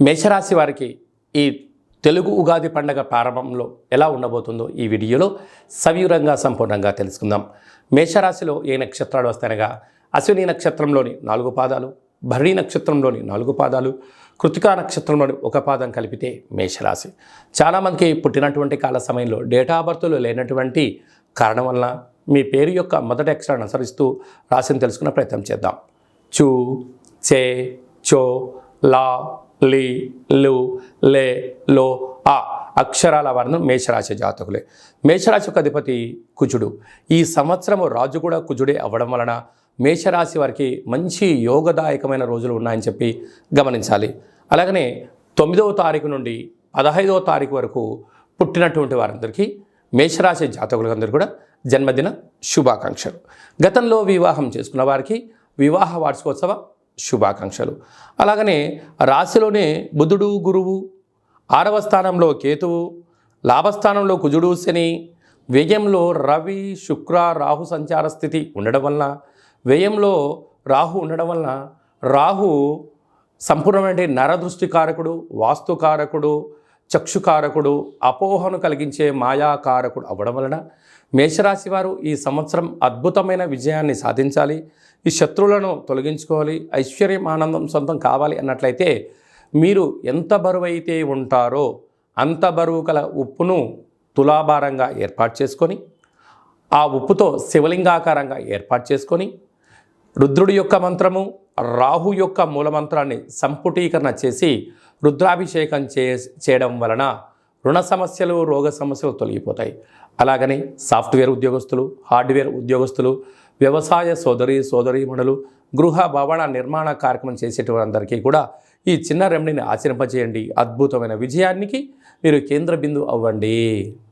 మేషరాశి వారికి ఈ తెలుగు ఉగాది పండగ ప్రారంభంలో ఎలా ఉండబోతుందో ఈ వీడియోలో సవివరంగా సంపూర్ణంగా తెలుసుకుందాం. మేషరాశిలో ఏ నక్షత్రాలు వస్తాయనగా అశ్విని నక్షత్రంలోని నాలుగు పాదాలు భరణి నక్షత్రంలోని నాలుగు పాదాలు కృతికా నక్షత్రంలోని ఒక పాదం కలిపితే మేషరాశి. చాలామందికి పుట్టినటువంటి కాల సమయంలో డేటా బర్త్లు లేనటువంటి కారణం వలన మీ పేరు యొక్క మొదటి అక్షరాన్ని అనుసరిస్తూ రాశిని తెలుసుకునే ప్రయత్నం చేద్దాం. చూ చే చో లా లి లు లే లో ఆ అక్షరాల వర్ణం మేషరాశి జాతకులే. మేషరాశి యొక్క అధిపతి కుజుడు. ఈ సంవత్సరము రాజు కూడా కుజుడే అవ్వడం వలన మేషరాశి వారికి మంచి యోగదాయకమైన రోజులు ఉన్నాయని చెప్పి గమనించాలి. అలాగనే తొమ్మిదవ తారీఖు నుండి పదహైదవ తారీఖు వరకు పుట్టినటువంటి వారందరికీ మేషరాశి జాతకులందరూ కూడా జన్మదిన శుభాకాంక్షలు. గతంలో వివాహం చేసుకున్న వారికి వివాహ వార్షికోత్సవ శుభాకాంక్షలు. అలాగనే రాశిలోనే బుధుడు గురువు ఆరవ స్థానంలో కేతువు లాభస్థానంలో కుజుడు శని వ్యయంలో రవి శుక్ర రాహు సంచార స్థితి ఉండడం వలన వ్యయంలో రాహు ఉండడం వలన రాహు సంపూర్ణమైన నరదృష్టికారకుడు వాస్తుకారకుడు చక్షుకారకుడు అపోహను కలిగించే మాయాకారకుడు అవ్వడం వలన మేషరాశి వారు ఈ సంవత్సరం అద్భుతమైన విజయాన్ని సాధించాలి. ఈ శత్రువులను తొలగించుకోవాలి. ఐశ్వర్యం ఆనందం సొంతం కావాలి అన్నట్లయితే మీరు ఎంత బరువైతే ఉంటారో అంత బరువు గల ఉప్పును తులాభారంగా ఏర్పాటు చేసుకొని ఆ ఉప్పుతో శివలింగాకారంగా ఏర్పాటు చేసుకొని రుద్రుడి యొక్క మంత్రము రాహు యొక్క మూలమంత్రాన్ని సంపుటీకరణ చేసి రుద్రాభిషేకం చే చేయడం వలన రుణ సమస్యలు రోగ సమస్యలు తొలగిపోతాయి. అలాగని సాఫ్ట్వేర్ ఉద్యోగస్తులు హార్డ్వేర్ ఉద్యోగస్తులు వ్యవసాయ సోదరి సోదరీమణులు గృహ భవన నిర్మాణ కార్యక్రమం చేసేటందరికీ కూడా ఈ చిన్న రెమెడీని ఆచరింపజేయండి. అద్భుతమైన విజయానికి మీరు కేంద్ర బిందు అవ్వండి.